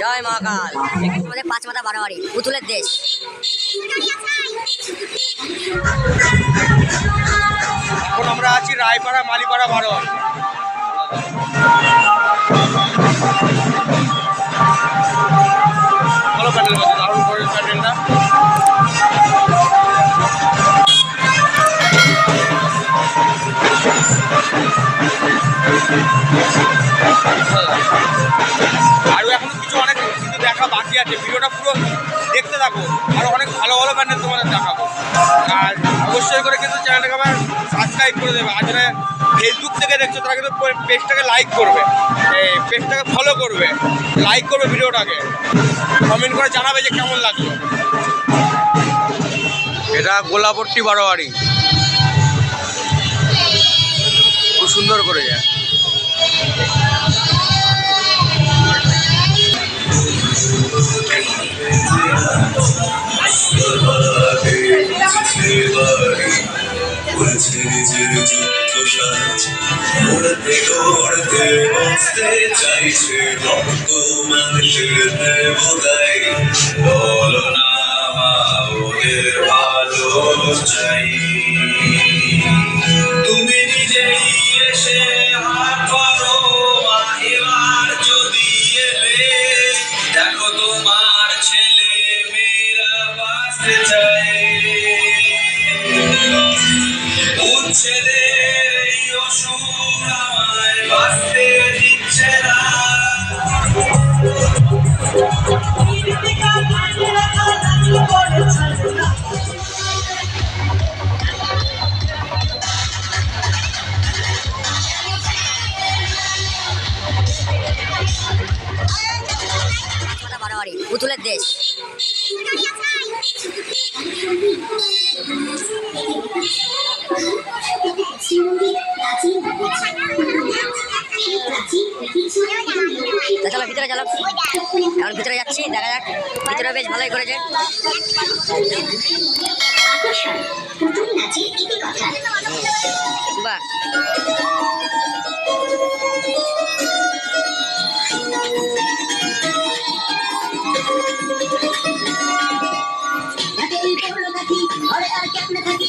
জয় মহাকাল। আমাদের পাঁচ মাথা বারোয়ারি পুতুলের দেশ। এখন আমরা আছি রায়পাড়া মালিপাড়া বারোয়ারি ভালো প্যান্ডেল আছে দারুণ করে প্যান্ডেলটা। আরও এখনও কিছু অনেক কিন্তু দেখা বাকি আছে। ভিডিওটা পুরো দেখতে থাকো। আরও অনেক ভালো ভালো প্যান্ডেল তোমাদের দেখাবো। আর অবশ্যই করে কিন্তু চ্যানেলটাকে আবার সাবস্ক্রাইব করে দেবে। আর যারা ফেসবুক থেকে দেখছ, তারা কিন্তু পেজটাকে লাইক করবে। পেজটাকে ফলো করবে। লাইক করবে ভিডিওটাকে। কমেন্ট করে জানাবে যে কেমন লাগল। এটা গোলাপট্টি বারোয়ারি। খুব সুন্দর করে যায় উড়ছে নিজের যুদ্ধ সাজ উড়তে দৌড়তে বাঁচতে চাইছে রক্ত মানুষের দেবতাই বলো না মা ওদের ভালো চাই তা চলো ভিতরে চলো এখন ভিতরে যাচ্ছি দেখা যাক। ভিতরে বেশ ভালোই করেছে। বাহ। থাকি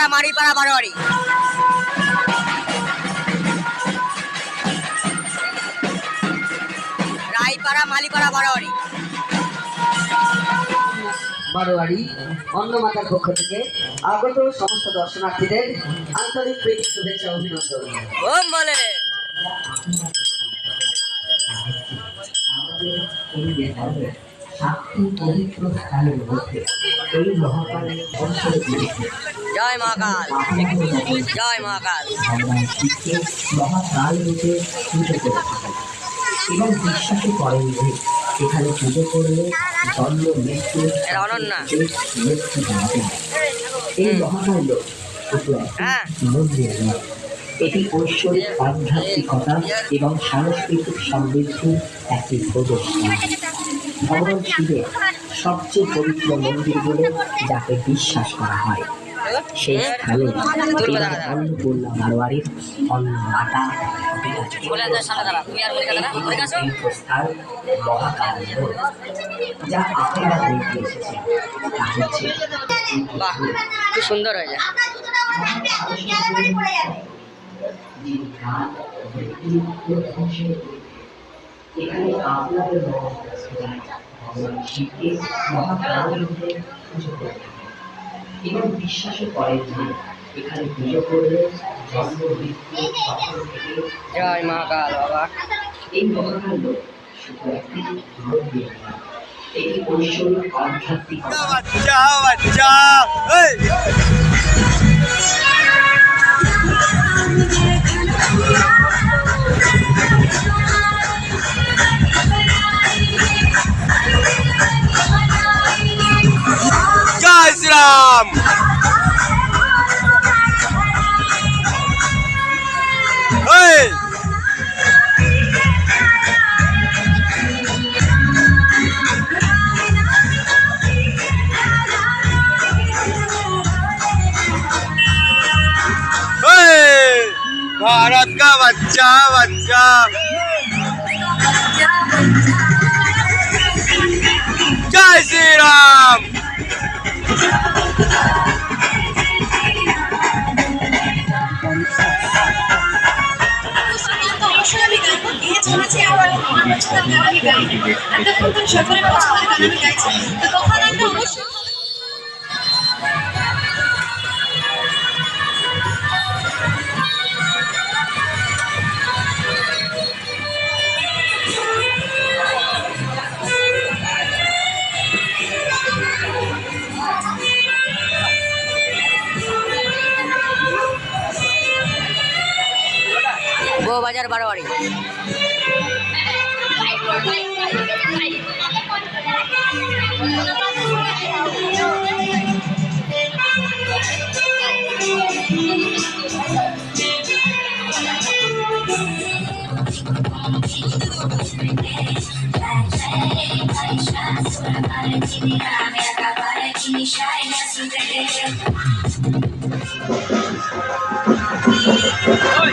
রায়পাড়া মারিপাড়া বারোয়ারি। রায়পাড়া মালিপাড়া বারোয়ারি। বারোয়ারি অন্নমাতার পক্ষ থেকে আগত সমস্ত দর্শনার্থীদের আন্তরিক প্রীতি শুভেচ্ছা অভিনন্দন। ওম বলে সাতটি পবিত্র স্থানের মধ্যে এই মহাকালের অঞ্চলে জয় মহাকাল জয় মহাকাল আমরা শিখকে মহাকাল রূপে পুজো করে এবং বিশ্বাসী করেন যে এখানে পুজো করলে জন্ম মৃত্যু অনন্যা। মৃত্যু জানাতে এই হ্যাঁ। মন্দির নয় এটি ঐশ্বরিক আধ্যাত্মিকতা এবং সাংস্কৃতিক সমৃদ্ধির একটি প্রদর্শন। ভগবান শিবের সবচেয়ে পবিত্র মন্দির বলে যাকে বিশ্বাস করা হয়। সেই স্থানে যা আপনারা দেখতে এসেছেন তা হচ্ছে বাহ খুব সুন্দর হয়েছে এখানে আপনাদের ভগবান শিবকে মহাপ্রাণীতে পুজো করে থাকেন। এবং বিশ্বাসও করেন যে এখানে পুজো করলে জন্ম মৃত্যু সকল থেকে জয় মহাকাল বাবা। এই মহাকাণ্ড শুধু একটি মন্দির নয় এটি ঐশ্বরিক আধ্যাত্মিকতা বাচ্চা পছন্দের গান আমি গাইবো। আর তখন তো সকলের পছন্দের গান আমি গাইছি, তো তখন একটা অবশ্যই বাজার বারোয়ারি Shining as you Oi!